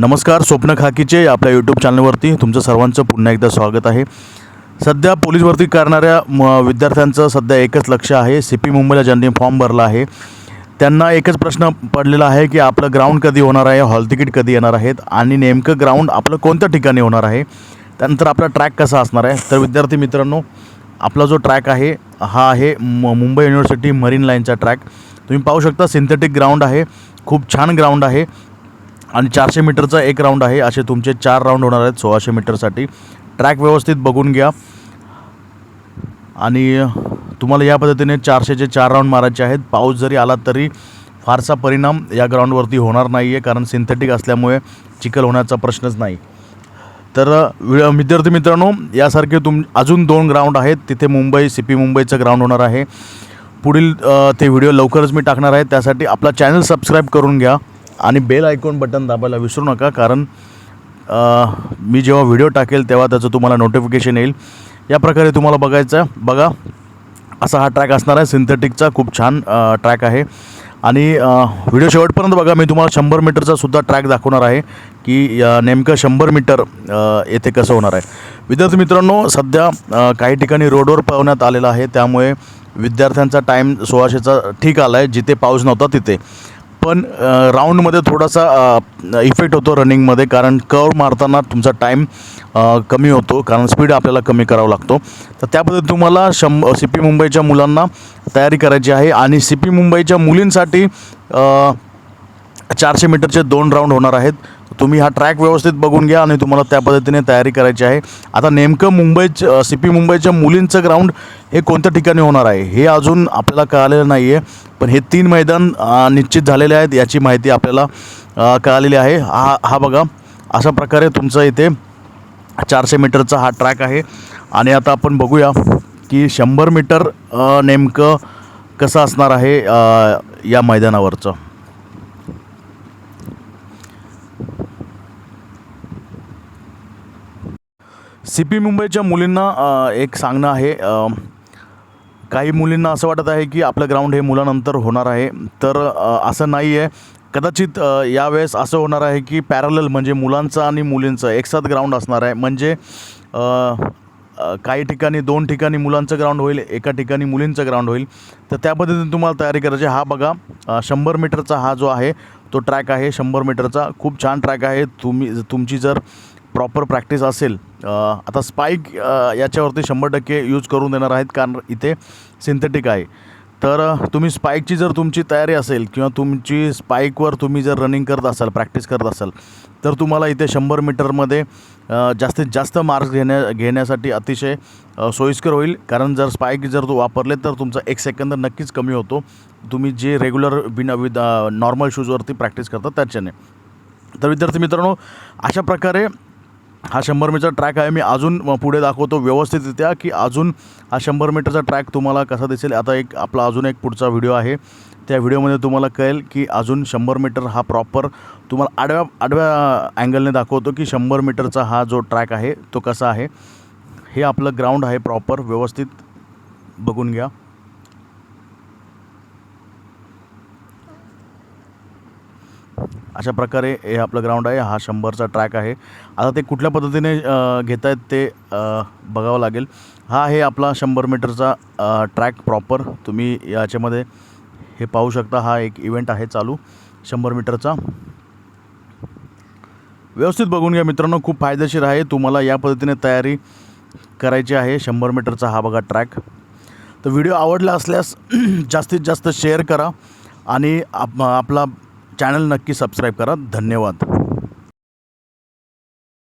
नमस्कार स्वप्न खाकीचे आपल्या यूट्यूब चॅनलवरती तुमचं सर्वांचं पुन्हा एकदा स्वागत आहे. सध्या पोलीस भरती करणाऱ्या म विद्यार्थ्यांचं सध्या एकच लक्ष आहे. सी पी मुंबईला ज्यांनी फॉर्म भरला आहे त्यांना एकच प्रश्न पडलेला आहे की आपलं ग्राउंड कधी होणार आहे हॉल तिकीट कधी येणार आहेत आणि नेमकं ग्राउंड आपलं कोणत्या ठिकाणी होणार आहे त्यानंतर आपला ट्रॅक कसा असणार आहे. तर विद्यार्थी मित्रांनो आपला जो ट्रॅक आहे हा आहे म मुंबई युनिव्हर्सिटी मरीन लाईनचा ट्रॅक तुम्ही पाहू शकता सिंथेटिक ग्राउंड आहे खूप छान ग्राउंड आहे. आणि चारशे मीटरचा एक राऊंड आहे. असे तुमचे चार राऊंड होणार आहेत सोळाशे मीटरसाठी. ट्रॅक व्यवस्थित बघून घ्या. आणि तुम्हाला या पद्धतीने चारशेचे चार राऊंड मारायचे आहेत. पाऊस जरी आला तरी फारसा परिणाम या ग्राउंडवरती होणार नाही आहे कारण सिंथेटिक असल्यामुळे चिखल होण्याचा प्रश्नच नाही. तर विद्यार्थी मित्रांनो यासारखे तुम अजून दोन ग्राउंड आहेत. तिथे मुंबई सी पी मुंबईचं ग्राउंड होणार आहे. पुढील ते व्हिडिओ लवकरच मी टाकणार आहे. त्यासाठी आपला चॅनल सबस्क्राईब करून घ्या. आणि बेल आयकॉन बटन दाबायला विसरू नका कारण मी जेव्हा व्हिडिओ टाकेल तेव्हा त्याचं तुम्हाला नोटिफिकेशन येईल. या प्रकारे तुम्हाला बघायचं बघा. असा हा ट्रॅक असणार आहे सिंथेटिकचा खूप छान ट्रॅक आहे. आणि व्हिडिओ शेवटपर्यंत बघा मी तुम्हाला शंभर मीटरचा सुद्धा ट्रॅक दाखवणार आहे की नेमकं शंभर मीटर येथे कसं होणार आहे. विद्यार्थी मित्रांनो सध्या काही ठिकाणी रोडवर पळवण्यात आलेला आहे त्यामुळे विद्यार्थ्यांचा टाईम सोळाशेचा ठीक आला आहे जिथे पाऊस नव्हता तिथे. पण राऊंडमध्ये थोडासा इफेक्ट होतो रनिंगमध्ये कारण कर्व मारताना तुमचा टाईम कमी होतो कारण स्पीड आपल्याला कमी करावा लागतो. तर त्याबद्दल तुम्हाला शं सी पी मुंबईच्या मुलांना तयारी करायची आहे आणि सी पी मुंबईच्या मुलींसाठी चारशे मीटरचे दोन राऊंड होणार आहेत. तुम्ही हा ट्रॅक व्यवस्थित बघून घ्या आणि तुम्हाला त्या पद्धतीने तयारी करायची आहे. आता नेमकं मुंबईच सी पी मुंबईच्या मुलींचं ग्राउंड हे कोणत्या ठिकाणी होणार आहे हे अजून आपल्याला कळालेलं नाही आहे पण हे तीन मैदान निश्चित झालेले आहेत याची माहिती आपल्याला कळालेली आहे. हा हा बघा अशा प्रकारे तुमचं इथे चारशे मीटरचा हा ट्रॅक आहे. आणि आता आपण बघूया की शंभर मीटर नेमकं कसं असणार आहे या मैदानावरचं. सी पी मुंबईच्या मुलींना एक सांगणं आहे काही मुलींना असं वाटत आहे की आपलं ग्राउंड हे मुलानंतर होणार आहे. तर असं नाही आहे कदाचित यावेळेस असं होणार आहे की पॅरलल म्हणजे मुलांचं आणि मुलींचं एकसाथ ग्राउंड असणार आहे. म्हणजे काही ठिकाणी दोन ठिकाणी मुलांचं ग्राउंड होईल एका ठिकाणी मुलींचं ग्राउंड होईल. तर त्या पद्धतीने तुम्हाला तयारी करायची हा बघा शंभर मीटरचा हा जो आहे तो ट्रॅक आहे. शंभर मीटरचा खूप छान ट्रॅक आहे. तुम्ही तुमची जर प्रॉपर प्रॅक्टिस असेल आता स्पाईक याच्यावरती शंभर टक्के यूज करून देणार आहेत कारण इथे सिंथेटिक आहे. तर तुम्ही स्पाईकची जर तुमची तयारी असेल किंवा तुमची स्पाईकवर तुम्ही जर रनिंग करत असाल प्रॅक्टिस करत असाल तर तुम्हाला इथे शंभर मीटरमध्ये जास्तीत जास्त मार्क्स घेण्या घेण्यासाठी अतिशय सोयीस्कर होईल. कारण जर स्पाईक जर तो वापरले तर तुमचा एक सेकंद नक्कीच कमी होतो. तुम्ही जे रेग्युलर बिना विद नॉर्मल शूजवरती प्रॅक्टिस करता त्याच्याने. तर विद्यार्थी मित्रांनो अशा प्रकारे हा शंभर मीटरचा ट्रॅक आहे. मी अजून पुढे दाखवतो व्यवस्थितरित्या की अजून हा शंभर मीटरचा ट्रॅक तुम्हाला कसा दिसेल. आता एक आपला अजून एक पुढचा व्हिडिओ आहे. त्या व्हिडिओमध्ये तुम्हाला कळेल की अजून शंभर मीटर हा प्रॉपर तुम्हाला आडव्या आडव्या अँगलने दाखवतो की शंभर मीटरचा हा जो ट्रॅक आहे तो कसा आहे. हे आपलं ग्राउंड आहे प्रॉपर व्यवस्थित बघून घ्या. अशा प्रकारे हे आपलं ग्राउंड आहे. हा शंभरचा ट्रॅक आहे. आता ते कुठल्या पद्धतीने घेत आहेत ते बघावं लागेल. हा आहे आपला शंभर मीटरचा ट्रॅक प्रॉपर तुम्ही याच्यामध्ये हे पाहू शकता. हा एक इव्हेंट आहे चालू. शंभर मीटरचा. व्यवस्थित बघून घ्या मित्रांनो. खूप फायदेशीर आहे. तुम्हाला या पद्धतीने तयारी करायची आहे. शंभर मीटरचा हा बघा ट्रॅक तर व्हिडिओ आवडला असल्यास जास्तीत जास्त शेअर करा. आणि आप आपला चॅनल नक्की सबस्क्राईब करा. धन्यवाद.